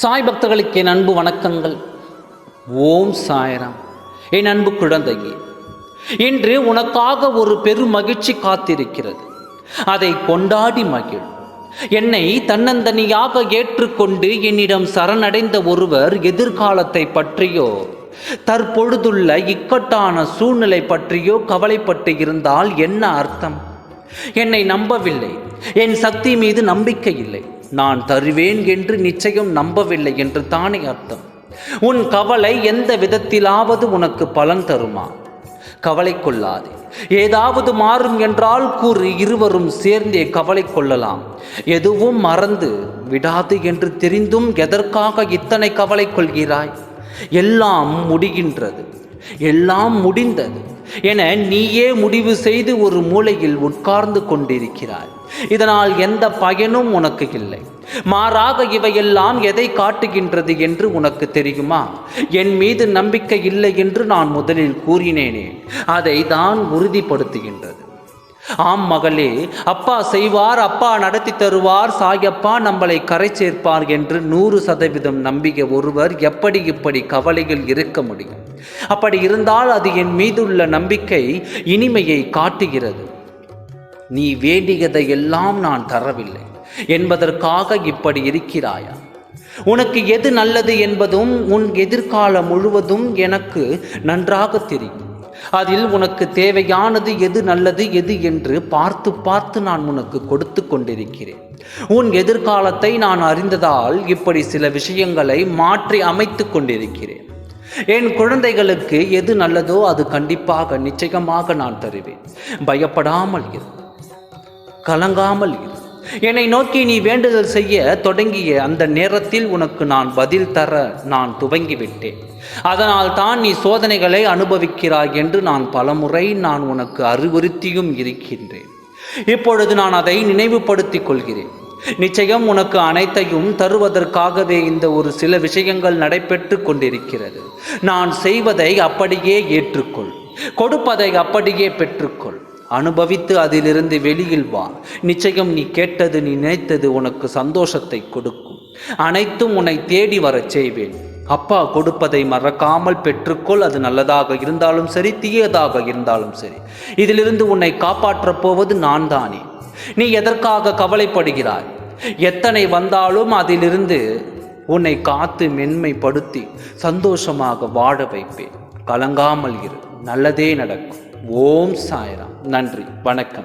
சாய் பக்தர்களுக்கு என் அன்பு வணக்கங்கள். ஓம் சாய்ராம். என் அன்பு குழந்தையே இன்று உனக்காக ஒரு பெரும் மகிழ்ச்சி காத்திருக்கிறது. அதை கொண்டாடி மகிழ். என்னை தன்னந்தனியாக ஏற்றுக்கொண்டு என்னிடம் சரணடைந்த ஒருவர் எதிர்காலத்தை பற்றியோ தற்பொழுதுள்ள இக்கட்டான சூழ்நிலை பற்றியோ கவலைப்பட்டு இருந்தால் என்ன அர்த்தம்? என்னை நம்பவில்லை. என் சக்தி மீது நம்பிக்கை இல்லை. நான் தருவேன் என்று நிச்சயம் நம்பவில்லை என்று தானே அர்த்தம். உன் கவலை எந்த விதத்திலாவது உனக்கு பலன் தருமா? கவலை கொள்ளாதே. ஏதாவது மாறும் என்றால் கூறு இருவரும் சேர்ந்தே கவலை கொள்ளலாம். எதுவும் மறந்து விடாது என்று தெரிந்தும் எதற்காக இத்தனை கவலை கொள்கிறாய்? எல்லாம் முடிகின்றது. எல்லாம் முடிந்தது. என நீயே முடிவு செய்து ஒரு மூலையில் உட்கார்ந்து கொண்டிருக்கிறாய். இதனால் எந்த பயனும் உனக்கு இல்லை. மாறாக இவையெல்லாம் எதை காட்டுகின்றது என்று உனக்கு தெரியுமா? என் மீது நம்பிக்கை இல்லை என்று நான் முதலில் கூறினேனே. அதை தான் உறுதிப்படுத்துகின்றது. ஆம் மகளே அப்பா செய்வார் அப்பா நடத்தி தருவார் சாயப்பா நம்மளை கரை சேர்ப்பார் என்று நூறு சதவீதம் நம்பிய ஒருவர் எப்படி இப்படி கவலையில் இருக்க முடியும்? அப்படி இருந்தால் அது என் மீதுள்ள நம்பிக்கை இனிமையை காட்டுகிறது. நீ வேண்டியதை எல்லாம் நான் தரவில்லை. என்பதற்காக இப்படி இருக்கிறாயா? உனக்கு எது நல்லது என்பதும் உன் எதிர்காலம் முழுவதும் எனக்கு நன்றாக தெரியும். அதில் உனக்கு தேவையானது எது நல்லது எது என்று பார்த்து பார்த்து நான் உனக்கு கொடுத்து கொண்டிருக்கிறேன். உன் எதிர்காலத்தை நான் அறிந்ததால் இப்படி சில விஷயங்களை மாற்றி அமைத்து கொண்டிருக்கிறேன். என் குழந்தைகளுக்கு எது நல்லதோ அது கண்டிப்பாக நிச்சயமாக நான் தருவேன். பயப்படாமல் இரு. கலங்காமல் இரு. என்னை நோக்கி நீ வேண்டுதல் செய்ய தொடங்கிய அந்த நேரத்தில் உனக்கு நான் பதில் தர நான் துவங்கிவிட்டேன். அதனால் தான் நீ சோதனைகளை அனுபவிக்கிறாய் என்று நான் பலமுறை நான் உனக்கு அறிவுறுத்தியும் இருக்கின்றேன். இப்பொழுது நான் அதை நினைவுபடுத்திக் கொள்கிறேன். நிச்சயம் உனக்கு அனைத்தையும் தருவதற்காகவே இந்த ஒரு சில விஷயங்கள் நடைபெற்று கொண்டிருக்கிறது. நான் செய்வதை அப்படியே ஏற்றுக்கொள். கொடுப்பதை அப்படியே பெற்றுக்கொள். அனுபவித்து அதிலிருந்து வெளியில் வா. நிச்சயம் நீ கேட்டது நீ நினைத்தது உனக்கு சந்தோஷத்தை கொடுக்கும். அனைத்தும் உன்னை தேடி வரச் செய்வேன். அப்பா கொடுப்பதை மறக்காமல் பெற்றுக்கொள். அது நல்லதாக இருந்தாலும் சரி தீயதாக இருந்தாலும் சரி. இதிலிருந்து உன்னை காப்பாற்றப் போவது நான் தானே நீ எதற்காக கவலைப்படுகிறாய்? எத்தனை வந்தாலும் அதிலிருந்து உன்னை காத்து மென்மைப்படுத்தி சந்தோஷமாக வாழ வைப்பேன். கலங்காமல் இரு. நல்லதே நடக்கும். ஓம் சாய்ராம். நன்றி. வணக்கம்.